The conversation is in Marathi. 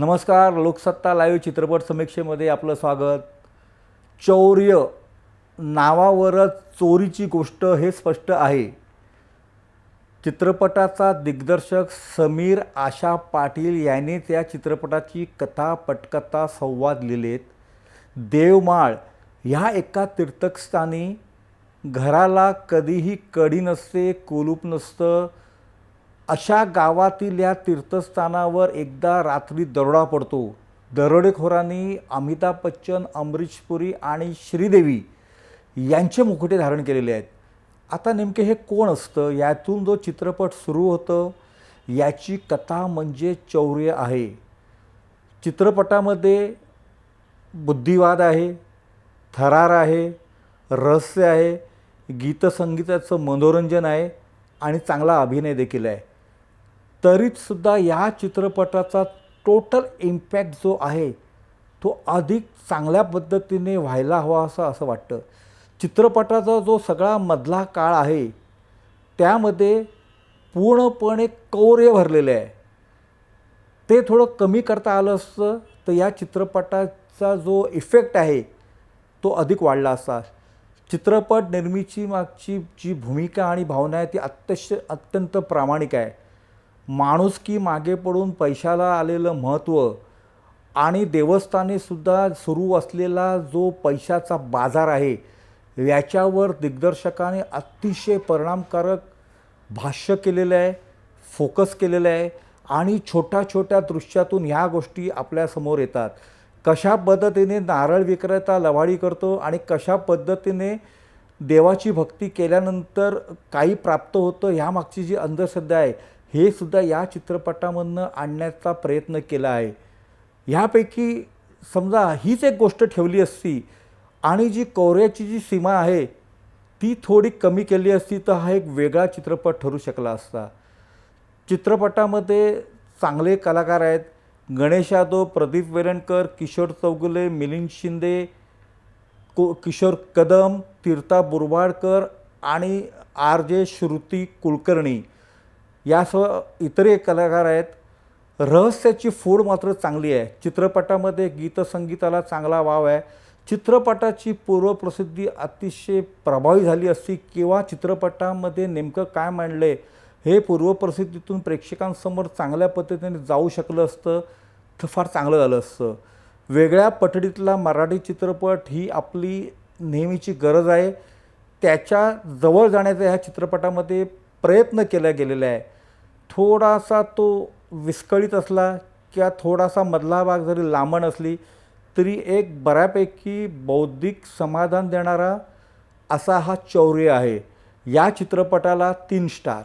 नमस्कार लोकसत्ता लाईव्ह चित्रपट समीक्षेमध्ये आपलं स्वागत. चौर्य नावावरच चोरीची गोष्ट हे स्पष्ट आहे. चित्रपटाचा दिग्दर्शक समीर आशा पाटील यांनीच या चित्रपटाची कथा पटकथा संवाद लिहिलेत. देवमाळ ह्या एका तीर्थस्थानी घराला कधीही कडी नसते कुलूप नसतं अशा गावातील या तीर्थस्थानावर एकदा रात्री दरोडा पडतो. दरोडेखोरांनी अमिताभ बच्चन अमरीश पुरी आणि श्रीदेवी यांचे मुखटे धारण केलेले आहेत. आता नेमके हे कोण असतं? यातून जो चित्रपट सुरू होतं याची कथा म्हणजे चौर्य आहे. चित्रपटामध्ये बुद्धिवाद आहे थरार आहे रहस्य आहे गीतसंगीताचं मनोरंजन आहे आणि चांगला अभिनय देखील आहे. तरीसुद्धा या चित्रपटाचा टोटल इम्पॅक्ट जो आहे तो अधिक चांगल्या पद्धतीने व्हायला हवा असं असं वाटतं. चित्रपटाचा जो सगळा मधला काळ आहे त्यामध्ये पूर्णपणे कौर्य भरलेलं आहे. ते थोडं कमी करता आलं असतं तर या चित्रपटाचा जो इफेक्ट आहे तो अधिक वाढला असता. चित्रपट निर्मिती मागची जी भूमिका आणि भावना आहे ती अत्यश अत्यंत प्रामाणिक आहे. माणुसकी मागे पडून पैशाला आलेलं महत्त्व आणि देवस्थानेसुद्धा सुरू असलेला जो पैशाचा बाजार आहे याच्यावर दिग्दर्शकाने अतिशय परिणामकारक भाष्य केलेलं आहे फोकस केलेलं आहे आणि छोट्या छोट्या दृश्यातून ह्या गोष्टी आपल्यासमोर येतात. कशा पद्धतीने नारळ विक्रेता लवाडी करतो आणि कशा पद्धतीने देवाची भक्ती केल्यानंतर काही प्राप्त होतं ह्यामागची जी अंधश्रद्धा आहे हे सुद्धा या चित्रपटामधनं आणण्याचा प्रयत्न केला आहे. ह्यापैकी समजा हीच एक गोष्ट ठेवली असती आणि जी कौऱ्याची जी सीमा आहे ती थोडी कमी केली असती तर हा एक वेगळा चित्रपट ठरू शकला असता. चित्रपटामध्ये चांगले कलाकार आहेत. गणेश यादव प्रदीप वेरणकर किशोर चौगुले मिलिंद शिंदे को किशोर कदम तीर्था बुरवाडकर आणि आर जे श्रुती कुलकर्णी. यासह इतरही कलाकार आहेत. रहस्याची फोड मात्र चांगली आहे. चित्रपटामध्ये गीतसंगीताला चांगला वाव आहे. चित्रपटाची पूर्वप्रसिद्धी अतिशय प्रभावी झाली असती. किंवा चित्रपटामध्ये नेमकं काय मांडलं हे पूर्वप्रसिद्धीतून प्रेक्षकांसमोर चांगल्या पद्धतीने जाऊ शकलं असतं. तर फार चांगलं झालं असतं. वेगळ्या पठडीतला मराठी चित्रपट ही आपली नेहमीची गरज आहे. त्याच्याजवळ जाण्याचा ह्या चित्रपटामध्ये प्रयत्न केला गेलेला आहे. थोडासा तो विस्कळीत असला किंवा थोडासा मधला भाग जरी लांबण असली तरी एक बऱ्यापैकी बौद्धिक समाधान देणारा असा हा चौर्य आहे. या चित्रपटाला तीन स्टार.